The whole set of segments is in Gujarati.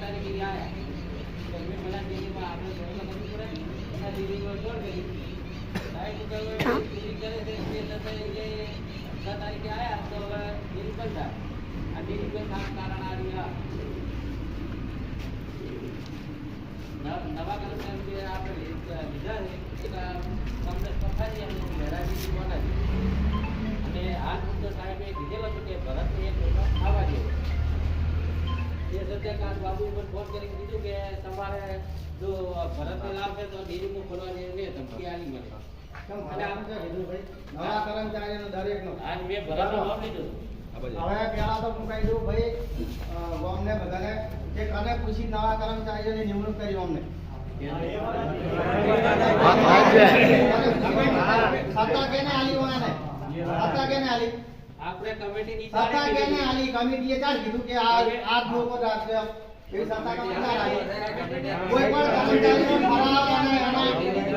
તારીખ આયા. તો હવે દિલ્હી આ એ સત્તાવીસ જે છ તારીખે આયા તો હવે દિલ્હી બંધ થાય આ દિલ્હી બંધ થવાનું કારણ આ રહ્યા નવ- કર્મચારી આપણે લીધા છે એક આ કોંગ્રેસ પક્ષાથી અને હાલ મુદ્દો સાહેબે કીધેલો છે કે ભરતને એક મહિનો આવવા દેવો એ સત્યકાંત બાબુ પણ ફોન કરીને કીધું કે તમારે જો ભરતને લાવશે તો ડેરીમાં ખોલવાની એને ધમકી મને. ભાઈ? નવા કર્મચારીનો દરેકનો. મેં ભરતનું નામ લીધું. હવે પહેલા તો હું કહી દઉં ભાઈ ગામને બધાને કે કને પૂછી નવા કર્મચારીઓની નિમણૂક કરી અમને. સત્તા કેને આલી વાને? સત્તા કેને આલી? આપણે કમિટીની સત્તા કેને આલી? કમિટીએ ચાલ કીધું કે આ આ લોકો રાખશે. એવી સત્તા કમિટી આલી કોઈ પણ કર્મચારીનો ઠરાવ અને એના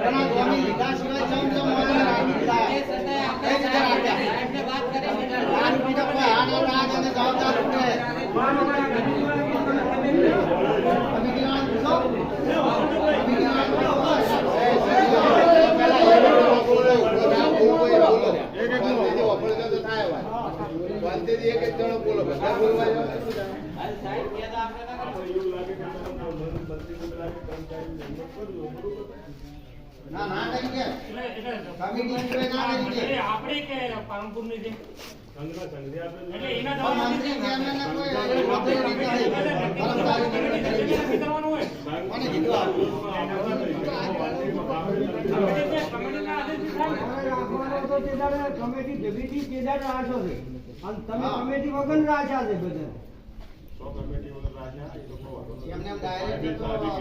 એના ગોમી લીધા સિવાય જમ જમ મને રાખી દીધા એ સત્તાએ આપણે કઈ રીતે રાખ્યા? સાહેબને વાત કરી આ બીજા કોઈ હાથ ના રાખે જવાબદાર. કમિટી વાળાને પૂછો. કમિટી વાળાને હાલ સાહેબ કહેતા આપણે ના ના કરી કે કમિટી સિવાય ના કરી કે આપણે કે પાલનપુરની ની એટલે કોઈ વગર રાજા કર્મચારી છે. બધા કરવાનું હોય કોને કીધું આ? કમિટીના આદેશથી થાય ને. એમને ડાયરેક્ટ તો આલી.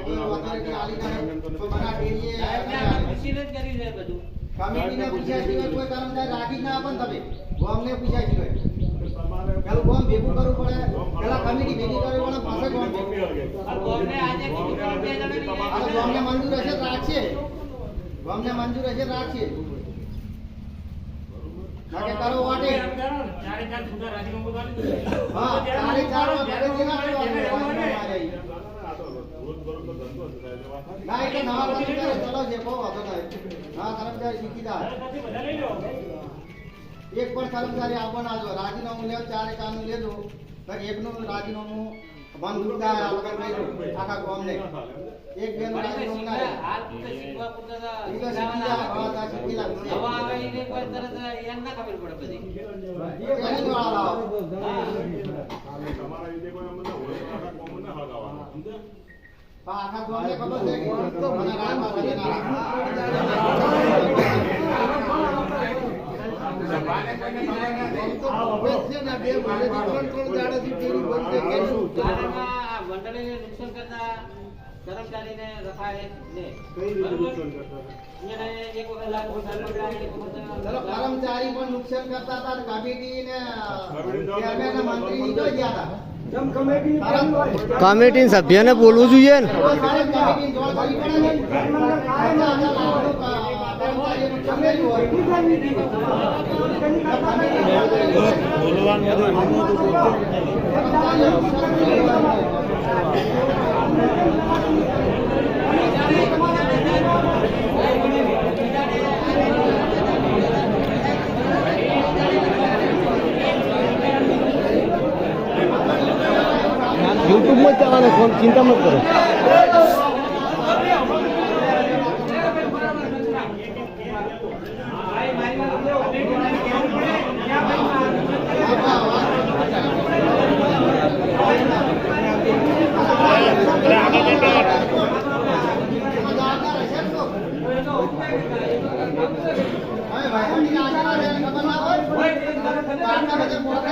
તો ડેરીએ જ કર્યું છે બધું કમિટીને પૂછ્યા સિવાય કોઈ કર્મચારી રાખી જ ના આપે તમે? ગોમને પૂછ્યા સિવાય. પેલું ગોમ ભેગું કરવું પડે? પેલા કમિટી ભેગી કરવી પડે પાસે ગોમ ભેગું ગોમને મંજૂર હશે રાખશે ગોમને મંજૂર હશે રાખશે નાકે કરો વાટે. હા ચારે ચાર ને, ના એટલે નવા ચલો જે બહુ વાંધો નહીં નવા કર્મચારી શીખી જાય ત્યાંથી બધા લઈ લો એક પણ કર્મચારી આવવા ના જો રાજીનામું લેવો ચારે કામનું લેજો એકનું રાજીનામું બંધ થાય આ વગર આખા ગામને એક બે રાજીનામું ના હાલ પૂરતા શીખવા પૂરતા ઈ તો શીખી જાય, હા, ત્યાં શીખી લાગશે. નવા આવે એને કોઈ તરત એને ના ખબર પડે બધી એની જ વાળા લાવો. પણ આખા ગામને ખબર છે કે મને રાતમાં રજા ના કારણમાં આ નુકસાન કરતા કર્મચારીને રખાય કર્મચારી પણ નુકસાન કરતા હતા કમિટી ની ગયા હતા કમિટી સભ્યને બોલવું જોઈએ ને? તો સાહેબ કમિટી જોડ કરવી પડે ને પચાસ હજાર લાખનું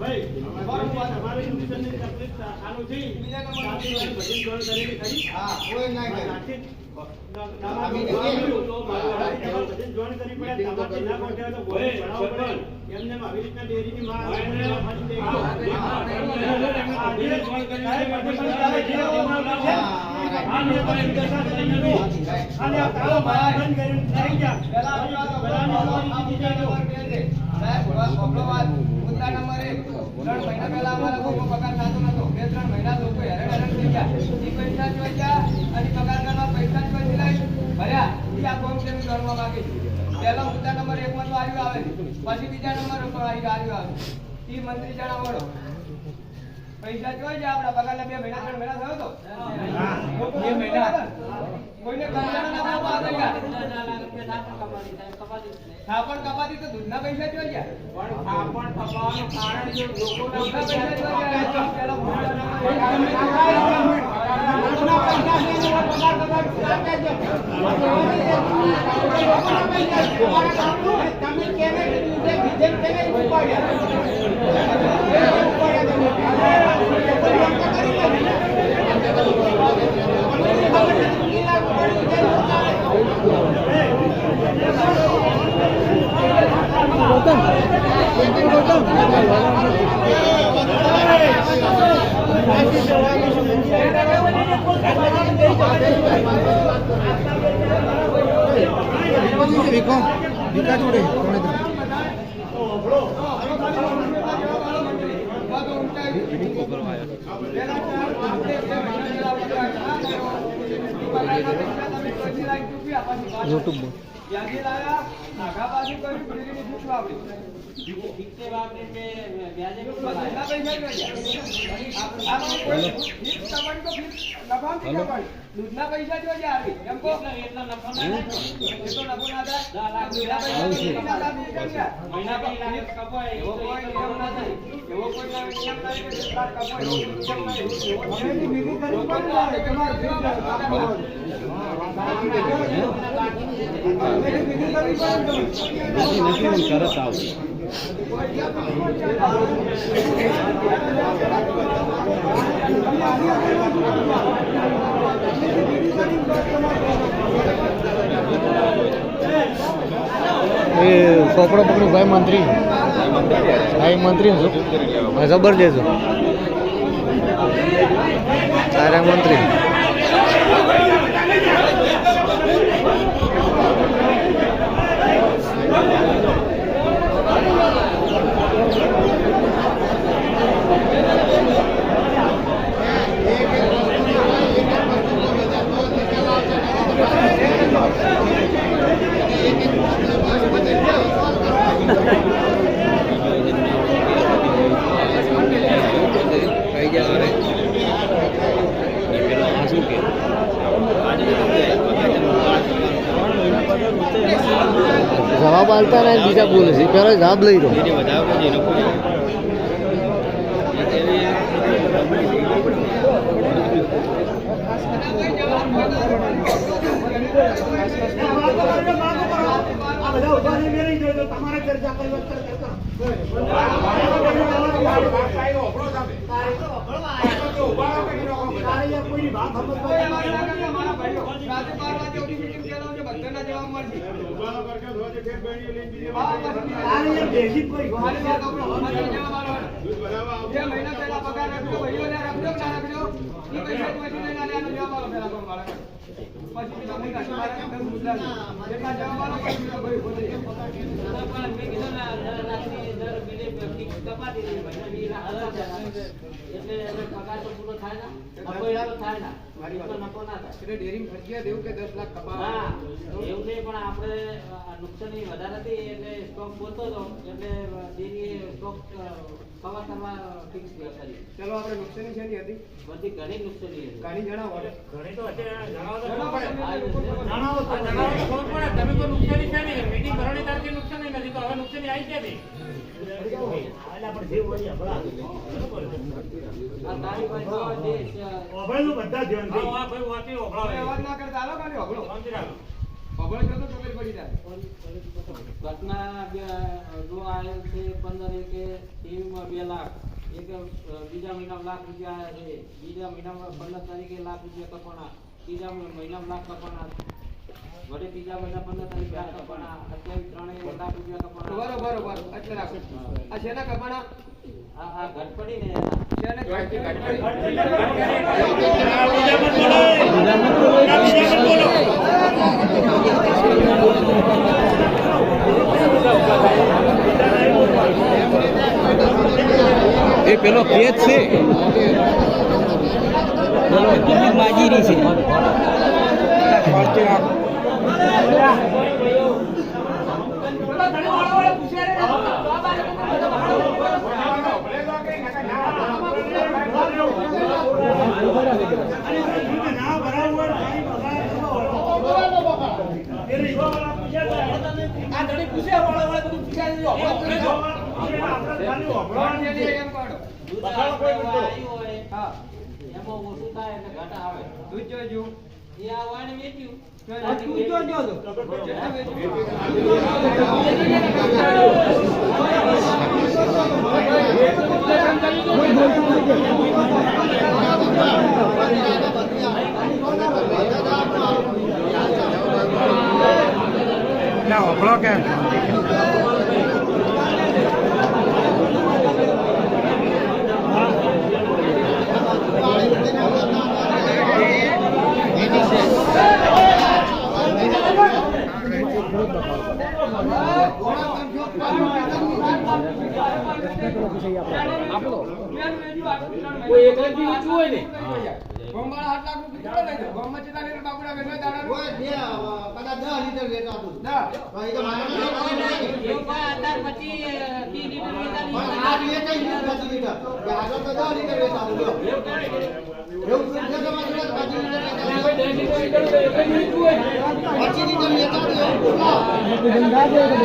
થઈ, બધી જોઈન કરેલી ખરી? હા કોઈ ના કરે આથી અમે કહીએ. બધી જોઈન કરી પડે તમારથી ના પહોંચ્યા તો કોઈ ભણાવવું પડે. એમને એમ આવી રીતના ડેરીની માં ફરી દે. આ જે જોઈન કરી છે, બધી ચાલે છે. આ મેં પણ દશા કરીને લો. અને આ તાળો બાર બંધ કરીને થઈ ગયા. મુદ્દા નંબર. ત્રણ મહિના પહેલા અમારા લોકો પગાર થતો નતો. બે ત્રણ મહિના લોકો હેરાન હેરાન થઈ ગયા. એ પૈસા જોઈ ગયા અને પગાર કરવા પૈસા જોઈ લઈ ભર્યા. એ આ કોમ છે કરવા માંગે. પહેલા મુદ્દા નંબર એક માં તો આવ્યું આવે પછી બીજા નંબર ઉપર આવ્યું આવ્યું આવે એ મંત્રી જણાવડો પૈસા જોઈ જાય આપડા પગારના બે મહિના ત્રણ મહિના થયો તો બે મહિના કોઈને થાપણ કપાતી તો દૂધના પૈસા જોઈ પણ થાપણ કપાવાનું કારણ જો લોકોના દૂધના પૈસા પૈસા જોઈ ગયા પેલા યુટ્યુબમાં ત્યાંથી લાવ્યા નાગા બાજુ કર્યું પીડીની ફીસ વાપરી દૂધના પૈસા ગયા આવી એમ કહો એટલો- એટલો નફો ના એટલો નફો ના થાય દૂધના પૈસા જોઈ ગયા, દસ લાખ રૂપિયા ગયા. મહિના પછી લાખ કપાય, એવો કોઈ નિયમ કરોડ ના થાય. નથી એવો કોઈ નિયમ નથી લાખ કમાય એવો નિયમ નથી. લોકોને લાગે કે નથી નથી આવશે એ ચોપડો પકડ્યું ભાઈ મંત્રી. ભાઈ મંત્રી છું હા, જબરજસ્ત સારા મંત્રી. જવાબ આલતા ને બીજા બોલે છે. પેલો જવાબ લઈ રહ્યો બધા તમારે ચર્ચા કોઈ ભાઈઓ. વાત. બે મહિના પહેલા પગાર રાખ્યો, ભાઈઓને રાખ્યો નુકસાની વધારે હતી એટલે સ્ટોક બોલતો હતો એટલે ડેરીએ સ્ટોક કવર ફિક્સ કરી ચલો આપણે નુકસાની છે હતી? બધી ઘણી નુકસાની હતી. કાઢી જણાવો. ઘણી તો જણાવો તો. જણાવો ખબર પડે. તમે. તો નુકસાની છે નહીં. મીટિંગ કરવાની તારથી નુકસાની નથી. તો હવે નુકસાની આવી ક્યાંથી? નહીં. બધા ધ્યાન. અવાજ ના કરતા. ઘટના જો આવેલ છે પંદર એકે ટીવીમાં બે લાખ. એક બીજા મહિનામાં લાખ રૂપિયા છે બીજા મહિનામાં પંદર તારીખે લાખ રૂપિયા કપાણા. ત્રીજા મહિનામાં લાખ કપાણા. વળી બીજા બધા પંદર તારીખે કપાણા અત્યારે ત્રણેય લાખ રૂપિયા કપાણા બરોબર બરોબર એટલે રાખો આ શેના કપાણા આ આ ઘટ પડી ને એ પેલો કેચ છે બાજીરી છે ના બરાબર ગાડી બગાડ એ રિક્ષાવાળા પૂછે તો આ ધણી પૂછે વાળા વાળા બધું પૂછાય છે આપણે ખાલી ઓભળવાનું છે દૂધ બગાડો Yeah, I want to meet you. Now, block him. કોઈ એક જ વેચ્યું હોય ને ગોમવાળા હાથ લાખ રૂપિયા લઈ જાય? ગોમમાં કેટલા લીટર બાપુડા વેચવા દાડા? ઓય બે કદાચ દસ લીટર વેચાતું ના. ભાઈ તો મારે નહીં વેચાતું. એવું અત્યાર પછી અ, તી લીટર પણ આ આગળ તો. એવું છે વેચું.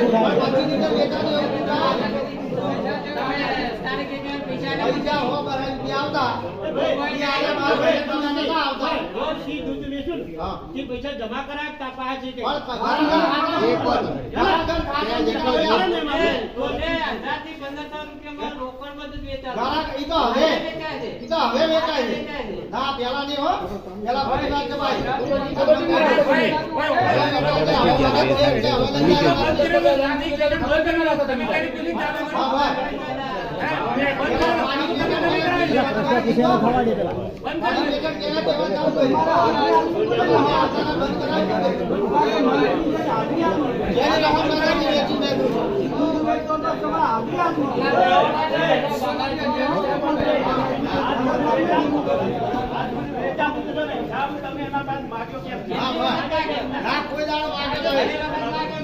તે પૈસા જમા કરાવતા પાસે છે. ના પેલા નહીં હો પેલા ફરી વાત ભાઈ ના કોઈ દાડો વાગે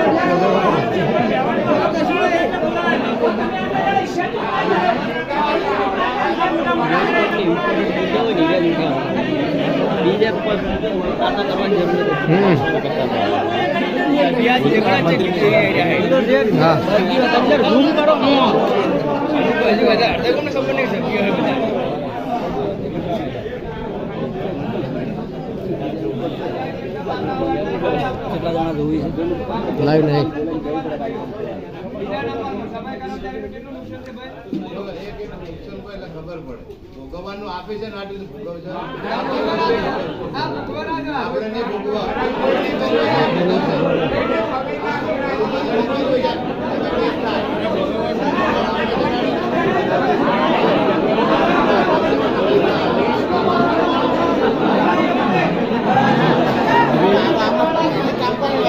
કરી આલ્યા ફરજમાં આવે દસ છે. વર્ષથી વેચાય છે. પાંચ વર્ષે ચાલીસથી પિસ્તાલીસ લાખ કેટલા જણા જોવી છે? લાઈવ નહીં. ભગવાનનું આપે છે ને આટલું ભગવાન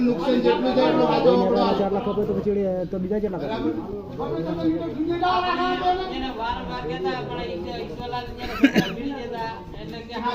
નુકસાન જેટલું થાય એટલું આધો ઓગળો આલી દે. બરાબર? એને વારંવાર કહેતા પણ ઈશ્વર- ઈશ્વરલાલ જ્યારે છોકરા ભીડી દેતા. એટલે કે હા.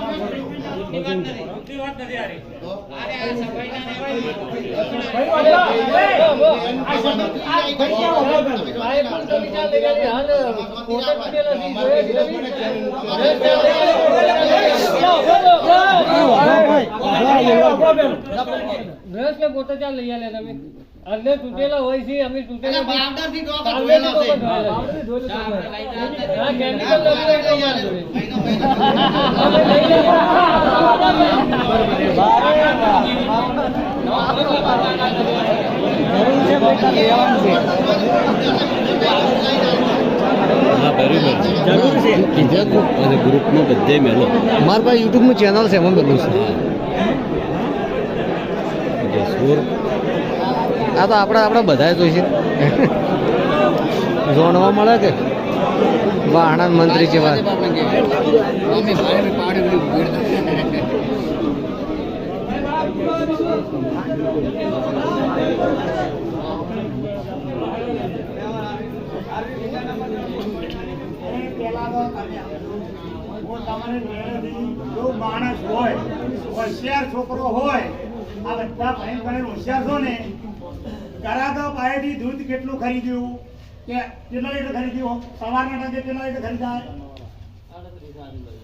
દે. ભાઈ, પોતે ચાલ લઈ આલે તમે અમને તૂટેલા હોય છે અમે તૂટેલા અને પાવડરથી ડોકા ધોયેલા છે. ચા થી લઈ છે હા, કેમિકલ લગાવેલું લઈ. જોડે. મહિનો મહિનો. અમે લઈ ગ્રુપમાં બધે મેલો મારા પાસે યુટ્યુબનું ચેનલ છે એમાં બધું છે આ તો આપણે આપણે બધાએ જોઈ છે. જોણવા મળે કે? વાહણા મંત્રી જેવા માણસ હોય, હોશિયાર છોકરો હોય, આ બધા ભયંકર હોશિયાર છો ને કરાતો પાસેથી દૂધ કેટલું ખરીદ્યું? કે કેટલા લીટર ખરીદ્યું? સવારના ટાંકે કેટલા લીટર ખરીદાય?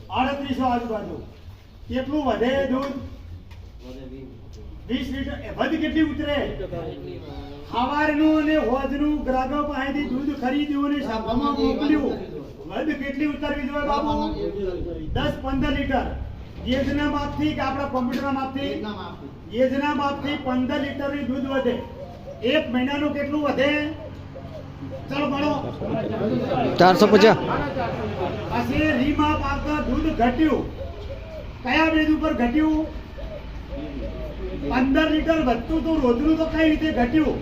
આડત્રીસો આજુબાજુ. કેટલું વધે દૂધ? વીસ લીટર. વધ કેટલી ઉતરે? સવારનું અને હોજનું ગ્રાહકો પાસેથી દૂધ ખરીદ્યું અને સભામાં મોકલ્યું. વધ કેટલી ઉતરવી જોઈએ બાબુ દસ પંદર લીટર. ગેજના માપથી કે આપણા કોમ્પ્યુટરના માપથી? ગેજના માપથી પંદર લીટરની દૂધ વધે. એક મહિનાનું કેટલું વધે? ચાલો ભણો ચારસો પચાસ. પછી રીમા પાક દૂધ ઘટ્યું. કયા બેજ ઉપર ઘટ્યું? પંદર લીટર વધતું તો રોજનું તો કઈ રીતે ઘટ્યું?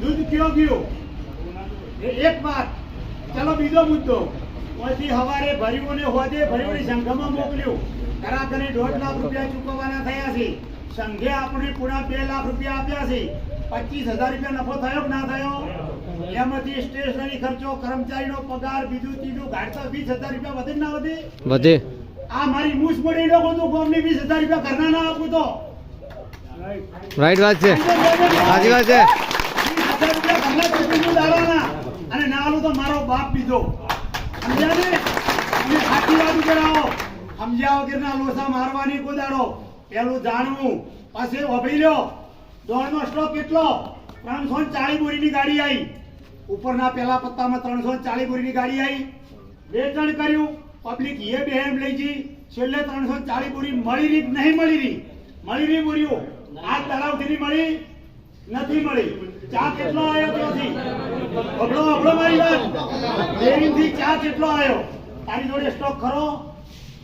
દૂધ કયો ગયું? એ એક વાત. ચલો બીજો મુદ્દો. પછી હવારે ભર્યું ને હોદે ભર્યું સંઘમાં મોકલ્યું. કરાકને દોઢ લાખ રૂપિયા ચૂકવવાના થયા છે. સંઘે આપણે પૂરા બે લાખ રૂપિયા આપ્યા છે. પચીસ હજાર રૂપિયા નફો થયો કે ના થયો? એમાંથી સ્ટેશનરી ખર્ચો કર્મચારીનો પગાર બીજું ત્રીજું ગાડતા વીસ હજાર રૂપિયા વધે ના વધે? વધે. આ મારી મૂછ પડી લો તો ગોમને વીસ હજાર રૂપિયા ઘરના ના આપું તો. રાઈટ વાત છે. સાચી વાત છે. અને ના આલું તો મારો બાપ બીજો. સમજ્યા ને? અને સાચી વાત કરાવો સમજ્યા વગરના લોસા મારવાની કોદાડો પેલું જાણવું. પછી વભળી લ્યો. દોડનો સ્ટોક કેટલો ત્રણસો ચાલીસ બોરીની ગાડી આવી ઉપરના પહેલા પત્તામાં ત્રણસો ચાલીસ બોરીની ગાડી આવી વેચાણ કર્યું. પબ્લિક એ બે એમ લઈ જઈ છેલ્લે ત્રણસો ચાલીસ બોરી મળી રહી નહીં મળી રહી? મળી રહી બોરીઓ. આ તળાવ સુધી મળી? નથી મળી. ચા કેટલો આવ્યો ત્યાંથી? અબળો અબળો મારી વાત. ડેરીથી ચા કેટલો આવ્યો તારી જોડે સ્ટોક ખરો?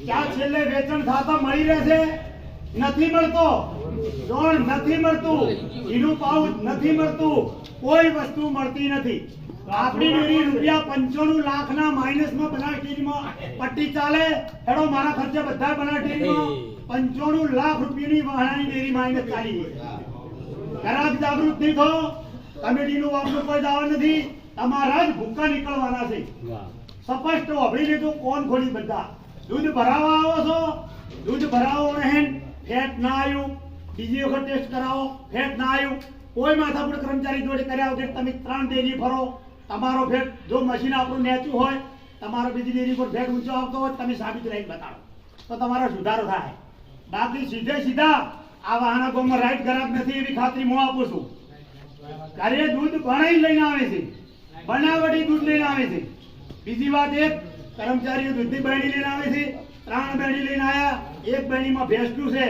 ચા છેલ્લે વેચાણ થતા મળી રહેશે? નથી મળતો. જોણ નથી મળતું. ઘીનું પાઉચ નથી મળતું. કોઈ વસ્તુ મળતી નથી. આપણી ડેરી રૂપિયા પંચાણું લાખના માઇનસમાં ડેરીમાં. પટ્ટી ચાલે. હેડો, મારા ખર્ચે બધા બનાસ ડેરીમાં. પંચાણું લાખ રૂપિયાની વાહણાની ડેરી માઇનસ ચાલી ગઈ. જાગૃત નહીં થો. કમિટીનું વાપરું કોઈ દાવા નથી. તમારા જ ભૂક્કા નીકળવાના છે. સ્પષ્ટ અભી લીધું કોણ ખોલી બધા. દૂધ ભરાવા આવો છો? દૂધ ભરાવો નહીં. ફેટ ના આવ્યું. બીજી વખત ટેસ્ટ કરાવો ફેટ ના આવ્યું કોઈ માથાપુર કર્મચારી જોડે કર્યા વગર તમે ત્રણ ડેરી ફરો. તમારો ફેટ જો મશીન આપણું નેચું હોય, તમારો બીજી ડેરી પર ફેટ ઊંચો આવતો હોય, તમે સાબિત રહીને બતાવો તો તમારો સુધારો થાય. બાકી સીધે સીધા આ વાહના ગોમાં રાઈટ ખરાબ નથી એવી ખાતરી હું આપું છું. ઘરે દૂધ ભણાઈ લઈને આવે છે. બનાવટી દૂધ લઈને આવે છે. બીજી વાત એક કર્મચારીઓ દૂધની બરણી લઈને આવે છે. ત્રણ બરણી લઈને આવ્યા એક બરણીમાં ભેંસનું છે?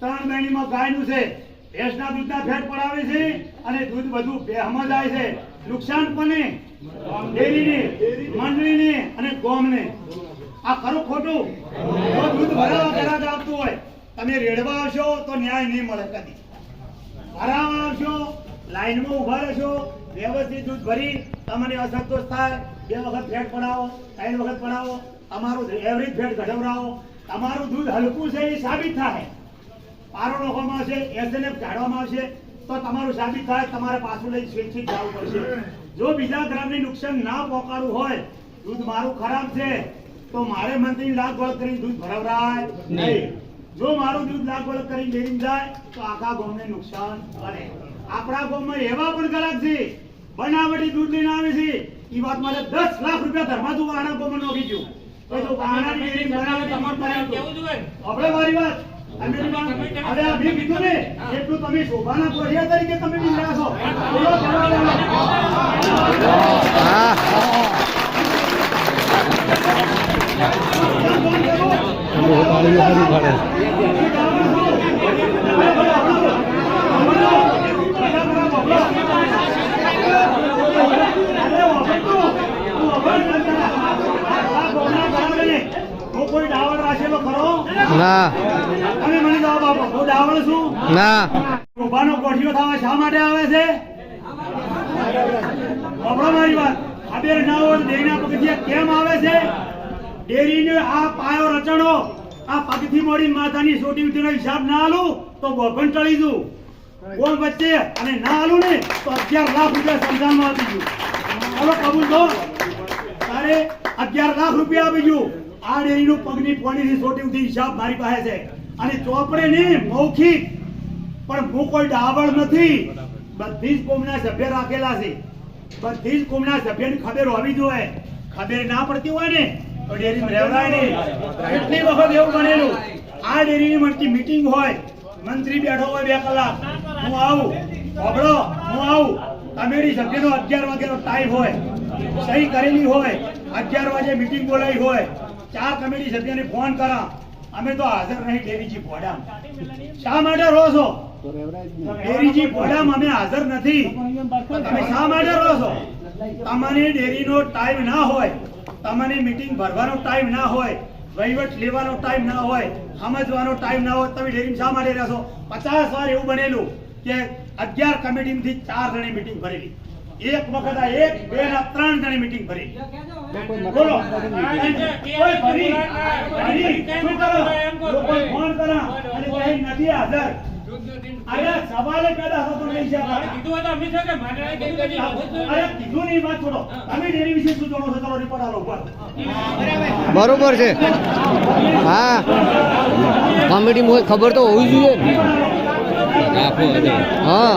ત્રણ મહિનામાં ગાયનું છે. ભેંસના દૂધના ફેટ પડાવે છે અને દૂધ બધું ભેહમાં જાય છે. નુકસાન કોને? ડેરીને, મંડળીને અને ગોમને. આ ખરું ખોટું? જો દૂધ ભરાવા ગ્રાહક આપતું હોય, તમે રેડવા આવશો તો ન્યાય નહીં મળે કદી. ભરાવા આવશો, લાઈનમાં ઊભા રહેશો વ્યવસ્થિત દૂધ ભરી, તમને અસંતોષ થાય. બે વખત ફેટ પડાવો, ત્રણ વખત પડાવો. તમારું એવરેજ ફેટ ઘટાડવરાવો તમારું દૂધ હલકું છે એ સાબિત થાય. પારો નાખવામાં આવશે એસએનએફ કાઢવામાં આવશે તો તમારું સાબિત થાય તમારે પાછું લઈ સ્વેચ્છિત જવું પડશે. જો બીજા ગ્રામને નુકસાન ના પહોંચાડવું હોય દૂધ મારું ખરાબ છે તો મારે મંત્રી લાખ વળગ કરીને દૂધ ભરાવરાય નહીં. જો મારું દૂધ લાખ વળગ કરીને જાય તો આખા ગામને નુકસાન કરે આપણા ગામમાં એવા પણ ગ્રાહક છે બનાવટી દૂધ લઈને આવે છે એ વાત મારે દસ લાખ રૂપિયા ધર્મા તું આના ગામમાં નોખી ગયું. તો ડેરી બનાવે તમારે કેવું જોઈએ? આપણે મારી વાત. અમે બી- હવે આ ભી કીધું ને એટલું તમે શોભાના કોરિયા તરીકે તમે બી છો. ના. અને મને જવાબ આપો હું ડાવળ છું ના. ગોભાનો કોઠિયો થવા શા માટે આવે છે? આપણો મારી વાત. આ બે ના હોય ડેરીના પગથિયા કેમ આવે છે? ડેરીને આ પાયો રચણો આ પગથી મોડી માતાની સોટી ઉઠીનો હિસાબ ના આલું તો ગોભણ ટળી દઉં. કોણ વચ્ચે અને ના આલું ને તો અગિયાર લાખ રૂપિયા સંધાનમાં આપી ગયું ચાલો કબૂલ તો? તારે અગિયાર લાખ રૂપિયા આપી ગયું આ ડેરીનું પગની પોણીની સોટી ઉઠી હિસાબ મારી પાસે છે. અને ચોપડે ને મૌખિક, પણ હું કોઈ ડાવળ નથી. બધી જ કોમના સભ્ય રાખેલા છે. બધી જ કોમના સભ્યની ખબર હોવી જોઈએ. ખબર ના પડતી હોય ને, તો ડેરી રહેવડાય નહીં. કેટલી વખત એવું બનેલું? આ ડેરીની મળતી મીટિંગ હોય, મંત્રી બેઠો હોય બે કલાક. હું આવું. હોબળો હું આવું. કમેટી સભ્યનો અગિયાર વાગ્યાનો ટાઈમ હોય. સહી કરેલી હોય. અગિયાર વાગે મીટિંગ બોલાવી હોય. ચાર કમિટી સભ્યને ફોન કરા. અમે તો હાજર નહીં ડેરીજી ભોડામ. શા માટે રહો છો? ડેરીજી ભોડામ અમે હાજર નથી. તમે શા માટે રહો છો? તમારી ડેરીનો ટાઈમ ના હોય. તમારી મીટિંગ ભરવાનો ટાઈમ ના હોય. વહીવટ લેવાનો ટાઈમ ના હોય. સમજવાનો ટાઈમ ના હોય. તમે ડેરી શા માટે રહેશો પચાસ વાર એવું બનેલું કે અગિયાર કમિટીમાંથી ચાર જણી મીટિંગ ભરેલી. એક વખત એક, બે, ના ત્રણ જણી મીટિંગ ભરી બોલો. કોઈ ભરી ભરી શું કરો? લોકો ફોન કરા અને કહે નથી હાજર. અરે સવાલે પેદા થતો નહીં છે કીધું હોય અમે છે કે મારે કીધું કે નહીં, આવું જ જોઈએ. અરે કીધું નહીં વાત છોડો. તમે ડેરી વિશે શું જાણો છો ચલો રિપોર્ટ આલો ઉપર? બરોબર છે. હા. કોમેડી ખબર તો હોવી જોઈએ હા.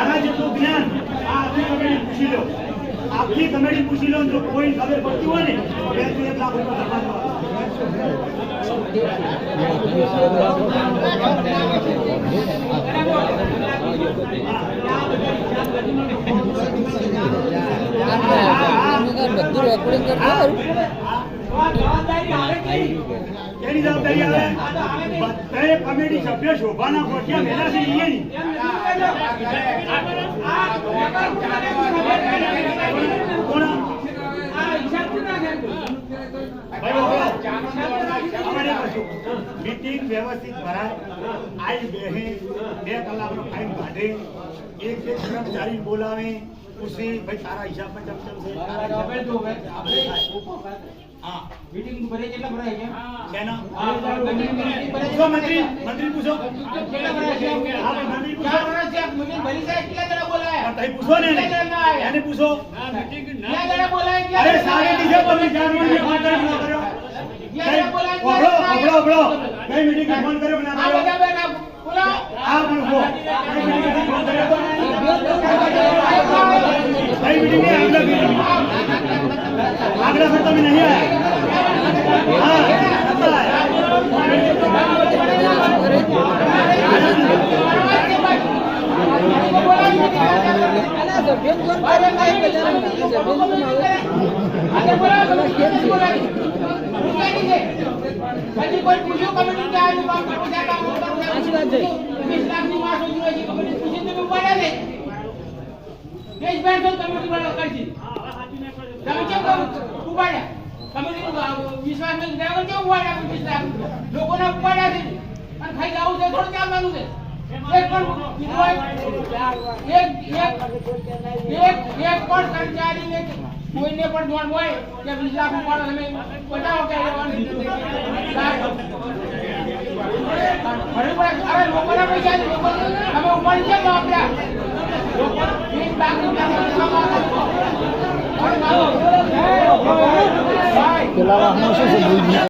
મારા જેટલું જ્ઞાન આખી કમેટી પૂછી લો આખી કમેટી પૂછી લો જો કોઈ ખબર પડતી હોય ને બે લાખ રૂપિયા ધર્મામાં એની વ્યવસ્થિત ભરાય બેહે, બે કલાકનો ટાઈમ કાઢે. એક એક કર્મચારી બોલાવે. પૂછી, ભાઈ, તારા હિસાબમાં ચમ તો મીટિંગ ભરે કેટલા ભરાય છે? હા, મીટિંગ ભરે- પૂછો મંત્રી મંત્રી પૂછો. કેટલા ભરાય છે? હા, મંત્રી પૂછો. ચાર વર્ષ છે? મીટિંગ ભરી જાય કેટલા જણા બોલાયા? પણ તઈ પૂછો ને એને. કેટલા જણા આયા? એને પૂછો. કેટલા જણા બોલાયા કેટલા અરે સારી? રીતે તમે ચાર મિનિટ ફોન કર્યો કે ના કર્યો. કેટલા જણા બોલાયા? ઓગળો કેટલા જણા ઓગળો આયા? ઓગળો કઈ મીટિંગ ફોન કર્યો કે ના આ બધા બેઠા બોલાવો. तो તમે તમે દેશભર તો કમિટી વાળા તમે કેમ કહો? વિશ્વાસ કેમ ઉપાડ્યા આપણે લોકોને ઉપાડ્યા છે. અને ખાઈ જવું છે, થોડું ચાલવાનું છે. એક પણ કર્મચારી કોઈને પણ ધોન હોય કે વીસ લાખ ઉપાડો તમે બતાવો કે અરે લોકોના પૈસા લોકો તમે ઉપાડી કેમ આપ્યા લોકો પેલા વાહનો શું છે